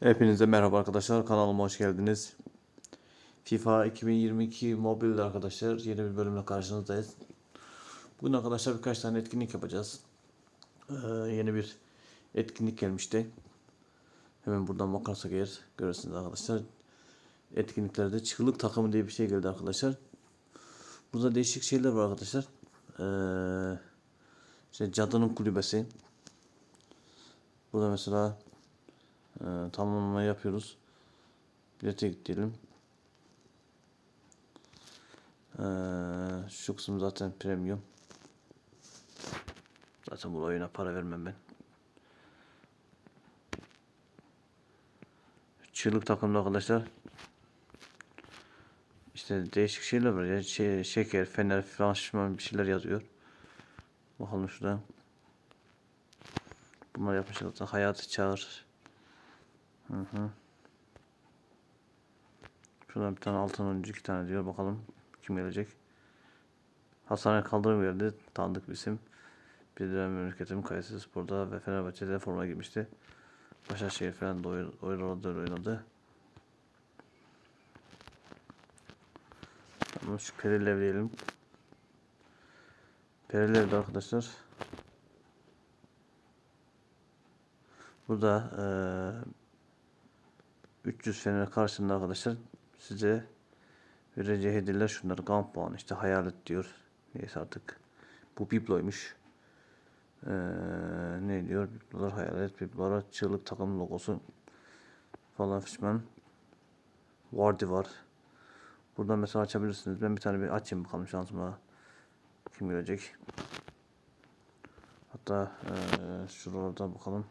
Hepinize merhaba arkadaşlar. Kanalıma hoş geldiniz. FIFA 2022 mobilde arkadaşlar yeni bir bölümle karşınızdayız. Bugün arkadaşlar birkaç tane etkinlik yapacağız. Ee, yeni bir etkinlik gelmişti. Hemen buradan bakarsak eğer görürsünüz arkadaşlar. Etkinliklerde çığlık takımı diye bir şey geldi arkadaşlar. Burada değişik şeyler var arkadaşlar. Ee, işte cadının kulübesi. Burada mesela ee, tamamlama yapıyoruz. Bilete gidelim. Ee, şu kısım zaten premium. Zaten bu oyuna para vermem ben. Çığlık takımda arkadaşlar. İşte değişik şeyler var ya. Şey, şeker, fener, franşman bir şeyler yazıyor. Bakalım şurada. Bunlar yapmışlar zaten. Hayatı çağır. Hı hı. Şuradan bir tane altın oyuncu iki tane diyor. Bakalım kim gelecek. Hastane kaldırım geldi. Tanıdık bir isim. Bir dönem memleketim Kayseri Spor'da ve Fenerbahçe'de forma giymişti. Başakşehir falan da oyun, oynadı, oynadı. Tamam şu Perilev. Perilev de arkadaşlar. Burada eee 300 fener karşılığında arkadaşlar size vereceği hediyeler şunlar. Kamp puanı işte hayalet diyor. Neyse artık. Bu bibloymuş. Ee, ne diyor? Biblolar hayalet. Biblolar çığlık takım logosu falan fişman. Vardy var. Buradan mesela açabilirsiniz. Ben bir tane bir açayım bakalım şansıma. Kim gelecek? Hatta ee, şuralarda bakalım.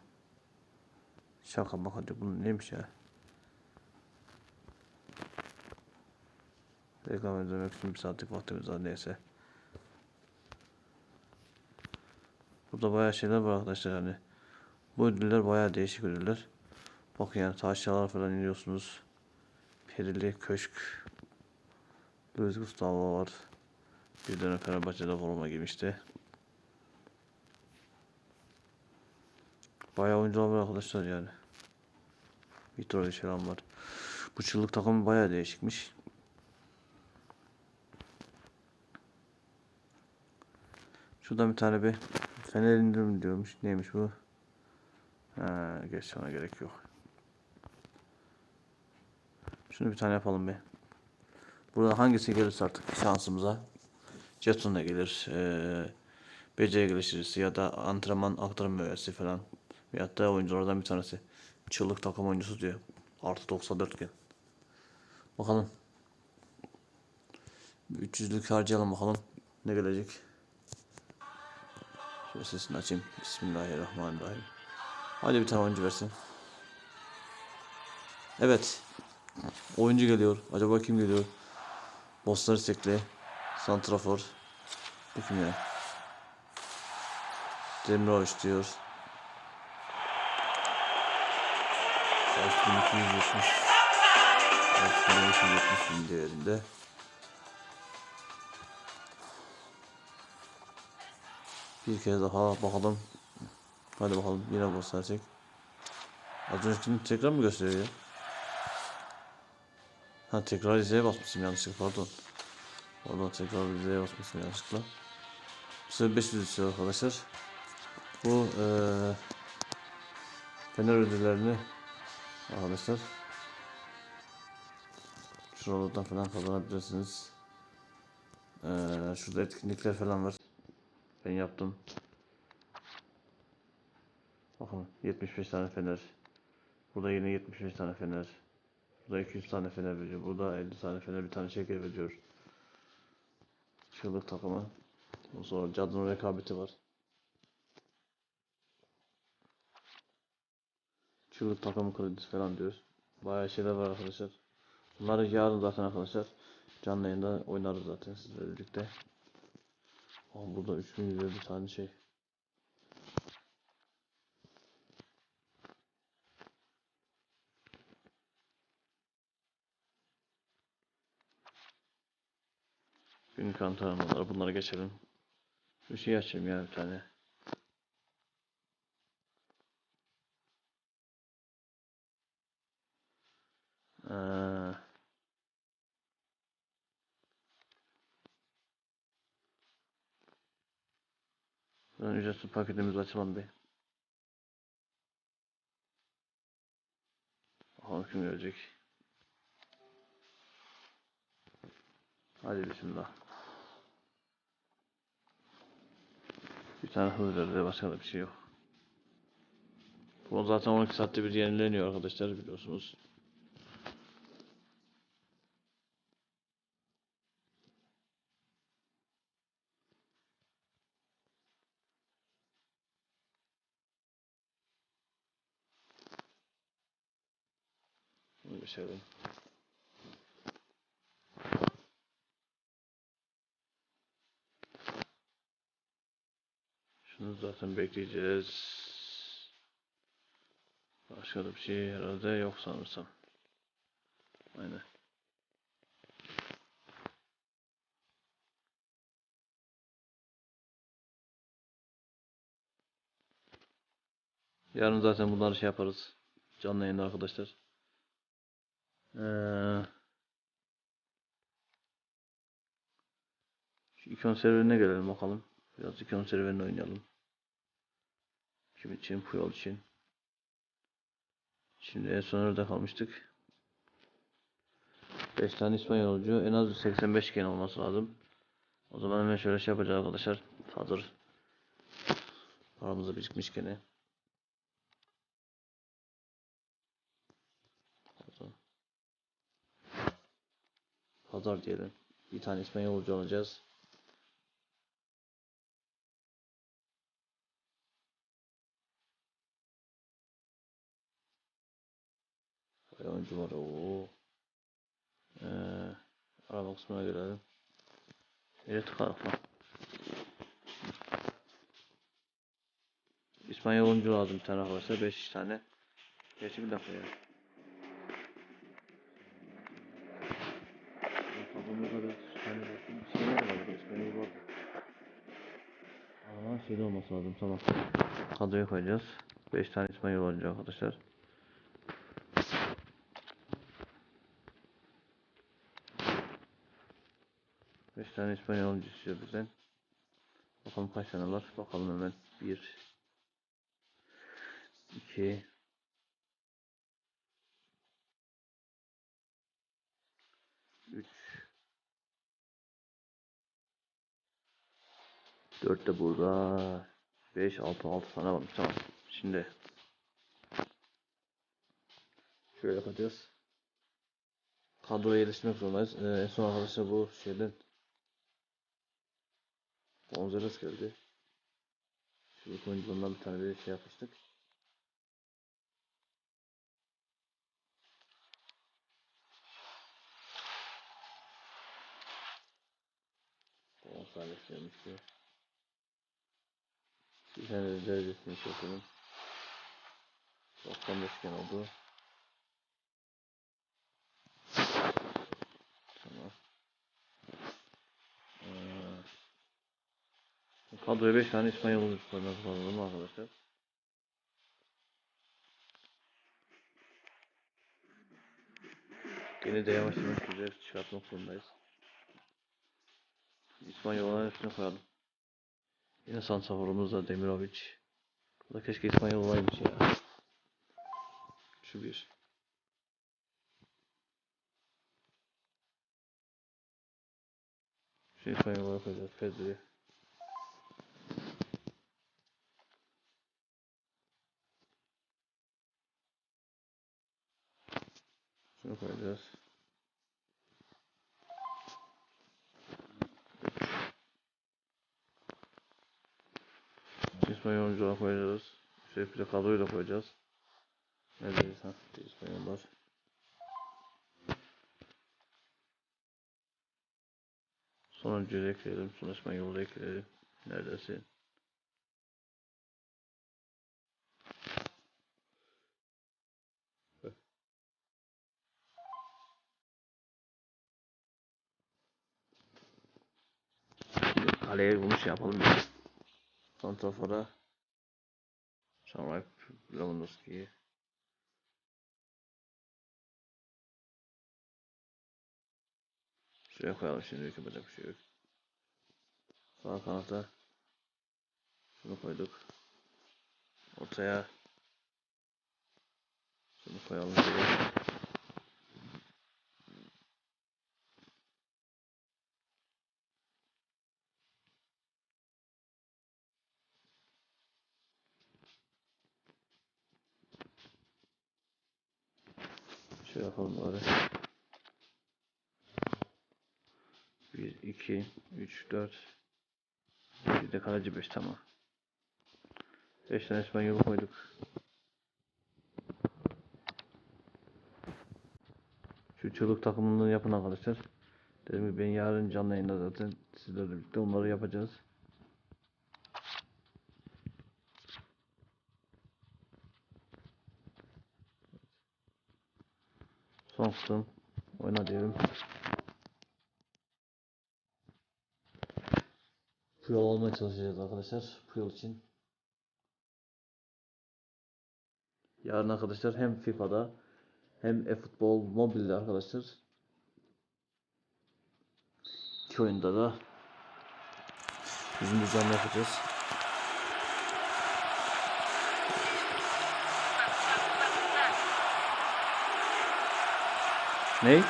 Şaka bak hadi bu neymiş ya? Reklam izlemek için bir saatlik vaktimiz var neyse. Burada bayağı şeyler var arkadaşlar hani. Bu ödüller bayağı değişik ödüller. Bakın yani taşyalar falan iniyorsunuz. Perili köşk. Luis Gustavo var. Bir dönem Fenerbahçe'de forma giymişti. Bayağı oyuncular var arkadaşlar yani. Vitor Eşeran var. Bu çığlık takımı bayağı değişikmiş. Şuradan bir tane bir fener indirim diyormuş. Neymiş bu? Ha, geç sana gerek yok. Şunu bir tane yapalım be. Burada hangisi gelirse artık şansımıza. Jetson da gelir. Ee, beceri geliştiricisi ya da antrenman aktarım mühendisi falan. Veyahut da oyunculardan bir tanesi. Çığlık takım oyuncusu diyor. Artı 94 gen. Bakalım. 300'lük harcayalım bakalım. Ne gelecek? Şöyle sesini açayım. Bismillahirrahmanirrahim. Hadi bir tane oyuncu versin. Evet. Oyuncu geliyor. Acaba kim geliyor? Bostar Sekli. Santrafor. Bu kim ya? Demirovic diyor. 6270 6270 bin değerinde. Bir kez daha bakalım. Hadi bakalım yine gösterecek. Az öncekini tekrar mı gösteriyor ya? Ha tekrar izleye basmışım yanlışlıkla pardon. Oradan tekrar izleye basmışım yanlışlıkla. Bu sefer 500 istiyor arkadaşlar. Bu eee Fener ödüllerini arkadaşlar şuralardan falan kazanabilirsiniz. Ee, şurada etkinlikler falan var. Ben yaptım. Bakın 75 tane fener. Burada yine 75 tane fener. Burada 200 tane fener veriyor. Burada 50 tane fener bir tane şeker veriyor. Çığlık takımı. Ondan sonra cadının rekabeti var. Çığlık takımı kredisi falan diyor. Bayağı şeyler var arkadaşlar. Bunları yarın zaten arkadaşlar. Canlı yayında oynarız zaten sizlerle birlikte. Aa, burada 3000 lira bir tane şey. Günlük antrenmanları bunlara geçelim. Bir şey açayım ya bir tane. Ee, ben ücretsiz paketimizi açalım bir. Bakalım kim gelecek. Hadi bismillah. Bir tane hız verdi başka da bir şey yok. Bu zaten 12 saatte bir yenileniyor arkadaşlar biliyorsunuz. Geçelim. Şunu zaten bekleyeceğiz. Başka da bir şey herhalde yok sanırsam. Aynen. Yarın zaten bunları şey yaparız. Canlı yayında arkadaşlar. Ee, şu ikon serverine gelelim bakalım. Biraz ikon serverine oynayalım. Kim için? Puyol için. Şimdi en son nerede kalmıştık? 5 tane İspanyolcu en az 85 gen olması lazım. O zaman hemen şöyle şey yapacağız arkadaşlar. Hazır. Paramız da birikmiş gene. Hazır. Pazar diyelim. Bir tane İspanyolcu alacağız. Bayağı oyuncu var. Oo. Ee, araba kısmına gelelim. Evet kalkma. İspanyol oyuncu lazım bir tane arkadaşlar. 5 tane. Gerçi bir dakika. Kafamda kadar tane bakayım. Bir şey var galiba. İspanyol var. Aa şeyde olması lazım tamam. Kadroya koyacağız. 5 tane İspanyol oyuncu arkadaşlar. Beş tane İspanyol oyuncu istiyor bizden. Bakalım kaç tane var. Bakalım hemen. Bir. iki, 4 de burada. 5, 6, 6 tane varmış. Tamam. Şimdi şöyle yapacağız. Kadroya yetişmek zorundayız. Ee, en son arkadaşlar bu şeyden Gonzales geldi. Şu oyuncularından bir tane bir şey yapmıştık. Gonzales şey gelmişti. De derecesini yapalım. 95 gen oldu. Tamam. Ee, Kadroya 5 tane İspanyol oyuncularından kullanalım arkadaşlar. Yine de yavaş yavaş güzel çıkartmak zorundayız. İspanyolların üstüne koyalım. Yine santraforumuz da Demirovic. Bu da keşke İspanyol olaymış ya. Şu bir. Şu İspanyollara koyacağız. Pedro'yu. Şunu koyacağız. İspanyol oyuncular koyacağız. Sürekli de da koyacağız. Neredeyiz ha? İspanyollar. Sonuncuyu da ekleyelim. Son İspanyol'u da ekleyelim. Neredesin? Kaleye bunu şey yapalım. ya. Santrafor'a Sonra Lewandowski'yi şey Şuraya koyalım şimdi yapacak bir şey yok. Sağ kanata şunu koyduk. Ortaya şunu koyalım. Şöyle. Şöyle yapalım bari. 1, 2, 3, 4 Bir de kaleci 5 tamam. 5 tane İspanyolu koyduk. Şu çığlık takımını yapın arkadaşlar. Dedim ki ben yarın canlı yayında zaten sizlerle birlikte onları yapacağız. Kısım. Oyna diyelim. Puyol olmaya çalışacağız arkadaşlar. Puyol için. Yarın arkadaşlar hem FIFA'da hem e-futbol mobilde arkadaşlar iki oyunda da bizim düzenli yapacağız. Ney?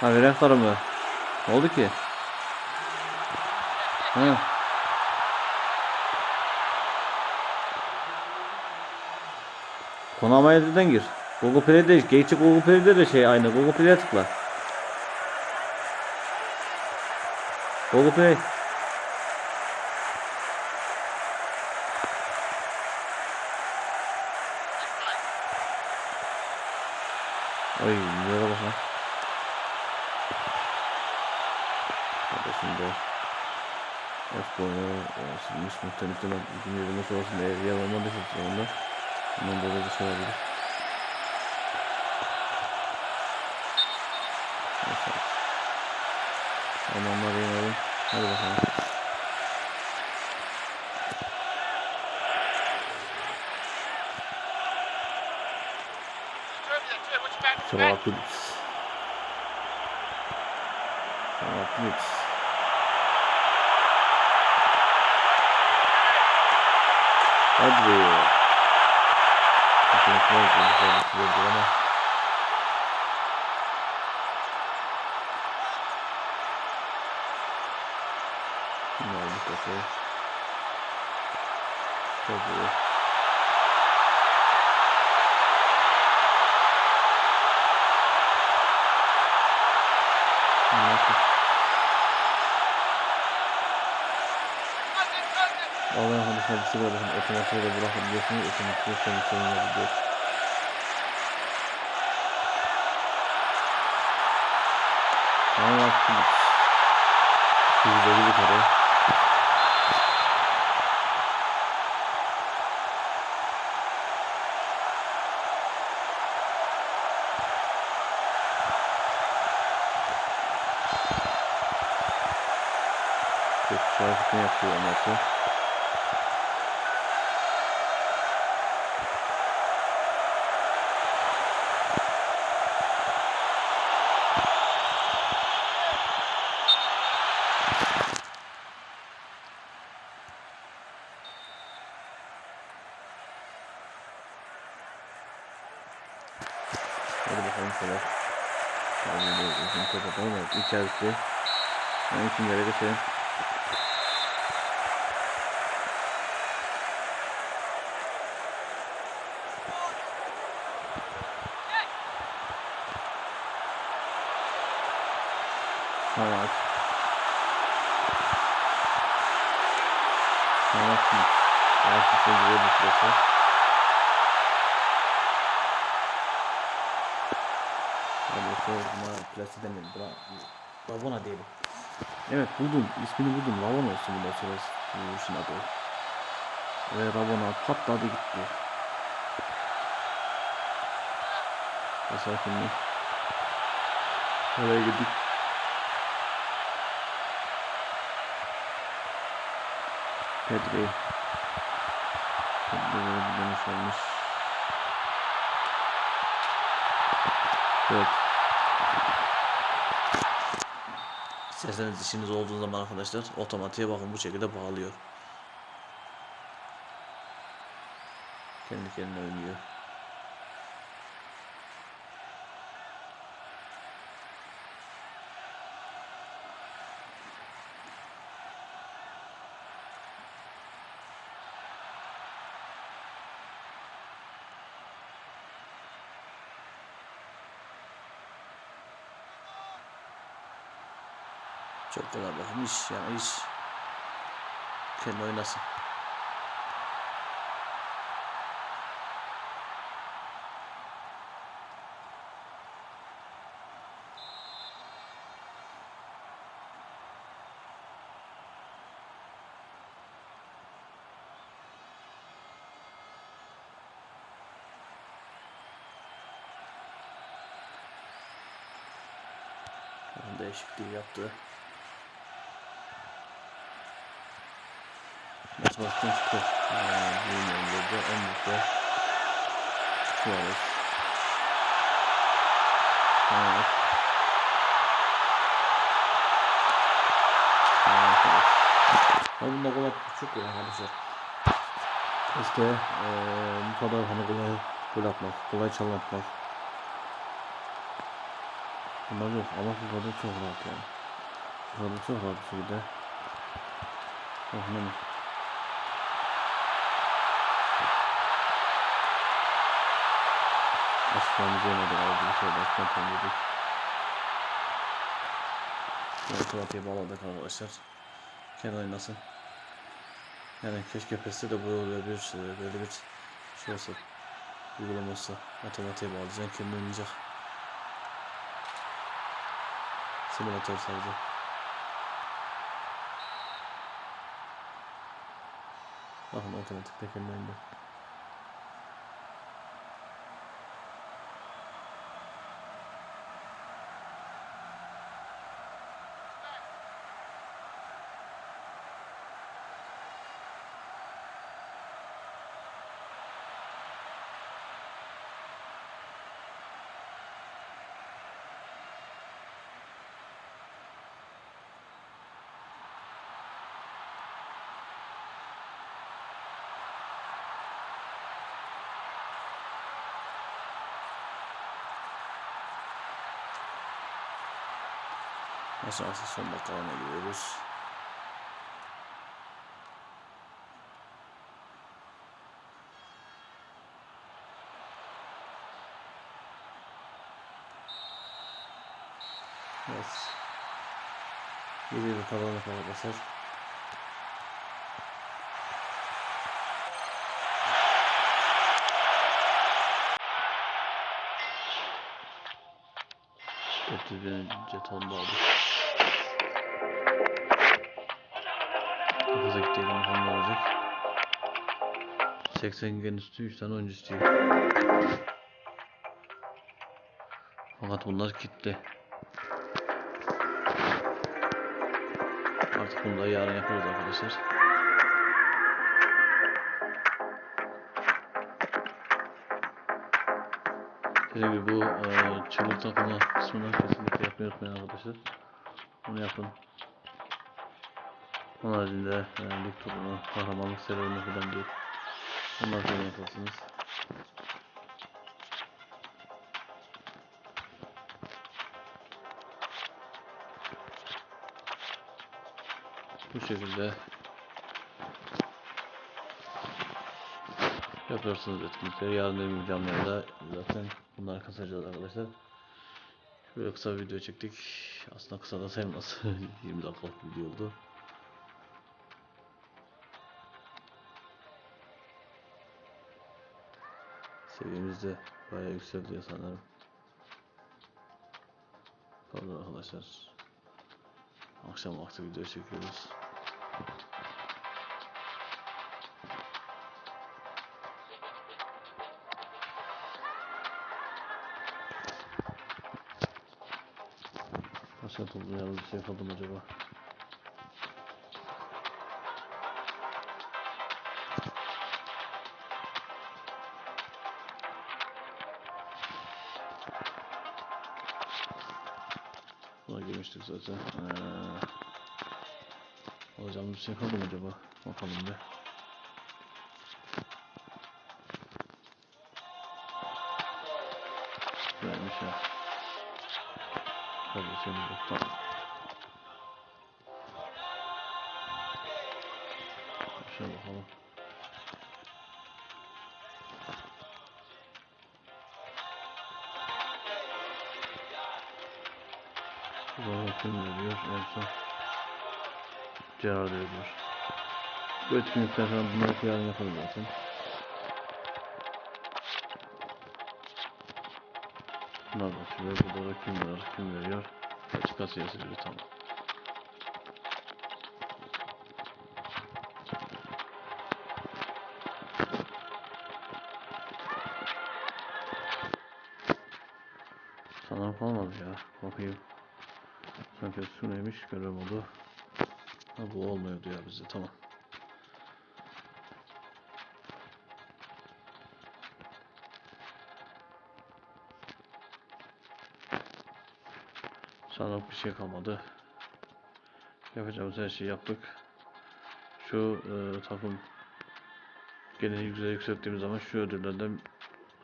Ha bir aktarı mı? Ne oldu ki? Ha. Konama elden gir. Google Play'de, geçi Google Play'de de şey aynı. Google Play'e tıkla. Google Play. Ay yere bak lan. Kardeşim de F-Boy'u silmiş muhtemelen bilmiyorum nasıl olsun eğer yer olmadıysa sonunda Bundan böyle bir şey olabilir. Neyse. Almanları yenelim. Hadi bakalım. Sabah Philips. Sabah Philips. Hadi. Yetenekli oldu. ama. Şimdi aldık okey. Çok Bir şey var bakın otomatiğe de bırakabiliyorsunuz otomatiğe sonuçlarını yapabiliyor. Ama Philips. Güzel bir kare. Çok şarkısını yapıyor ama Hadi bakalım Salah. Hadi de uzun top atalım da içerisi. Ben ikinci yere geçelim. Salah. Salah mı? Salah bir şey güzel Lavona plase demedim. Bra Lavona diyelim. Evet buldum. İsmini buldum. Lavona olsun bundan sonra işin adı. Ve Ravona patladı gitti. Ve sakinlik. Oraya gittik. Pedri. Pedri böyle bir dönüş olmuş. Evet. İsterseniz işiniz olduğu zaman arkadaşlar otomatiğe bakın bu şekilde bağlıyor. Kendi kendine oynuyor. Çok kolay bakın iş yani iş. Kendi oynasın. Değişikliği yaptı. Matematikten çıktı. Bilmiyorum burada. En büyükte. Suarez. Evet. Ama bunda kolay çok kolay arkadaşlar. İşte eee bu kadar hani kolay gol atmak, kolay çalım atmak. Bunlar yok ama FIFA'da çok rahat yani. FIFA'da çok rahat bir şekilde. Oh ne Aslan yemedik abi bir şey başkan tanıdık. Otomatiğe bağladık arkadaşlar. Kendi oynasın. Yani keşke PES'te de böyle bir şey, böyle bir şey olsa. Uygulama olsa. Otomatiğe bağlayacaksın kendi oynayacak. Simülatör sadece. Bakın otomatik tekerini oynuyor. Aşağısı son dakikalarına giriyoruz. Evet. Yedi bir kalanlık arkadaşlar. Otuz bin jeton da aldık. Gittiğim bakalım olacak. 80 gen üstü 3 tane oyuncu istiyor. Fakat bunlar kitle. Artık bunu da yarın yaparız arkadaşlar. Dediğim gibi bu e, çığlık takımı kısmını kesinlikle yapmayı unutmayın arkadaşlar. Bunu yapın. Onun haricinde e, lig turunu, kahramanlık serilerini falan değil. Bunlar sonra yaparsınız. Bu şekilde yapıyorsunuz etkinlikleri. Yarın benim canlılarda zaten bunları kasacağız arkadaşlar. Böyle kısa bir video çektik. Aslında kısa da sayılmaz. 20 dakikalık video oldu. Seviyemiz de bayağı yükseldi sanırım. Pardon arkadaşlar. Akşam vakti video çekiyoruz. Başka toplayalım bir şey mı acaba? Alacağımız bir şey kaldı mı acaba? Bakalım bir. Neymiş ya? Hadi seni de tamam. Şöyle bakalım. Burada kim veriyor? En son Gerard veriyor. Bu etkinlikler falan bunları yarın yaparız zaten. Bunlar da açılıyor. Burada da kim var? Kim veriyor? Açık kasiyesi gibi tamam. Sanırım kalmadı ya. Bakayım. Sanki su neymiş görev oldu. Ha bu olmuyordu ya bize tamam. Sanırım bir şey kalmadı. Yapacağımız her şeyi yaptık. Şu e, takım gene güzel yükselttiğimiz zaman şu ödüllerden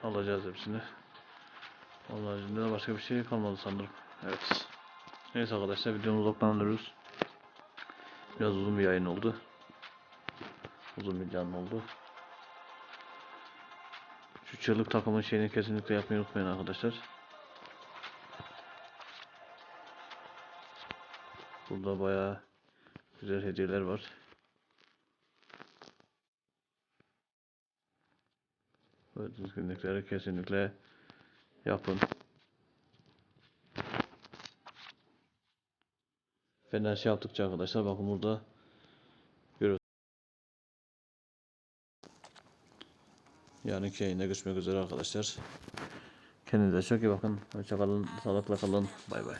alacağız hepsini. Onun haricinde de başka bir şey kalmadı sanırım. Evet. Neyse arkadaşlar videomuzu noktalandırıyoruz. Biraz uzun bir yayın oldu. Uzun bir canlı oldu. Şu çığlık takımın şeyini kesinlikle yapmayı unutmayın arkadaşlar. Burada bayağı güzel hediyeler var. Bu etkinlikleri kesinlikle yapın. Fener şey yaptıkça arkadaşlar bakın burada görüyorsunuz. Yarınki yayında görüşmek üzere arkadaşlar. Kendinize çok iyi bakın. Hoşçakalın. Sağlıkla kalın. Bay bay.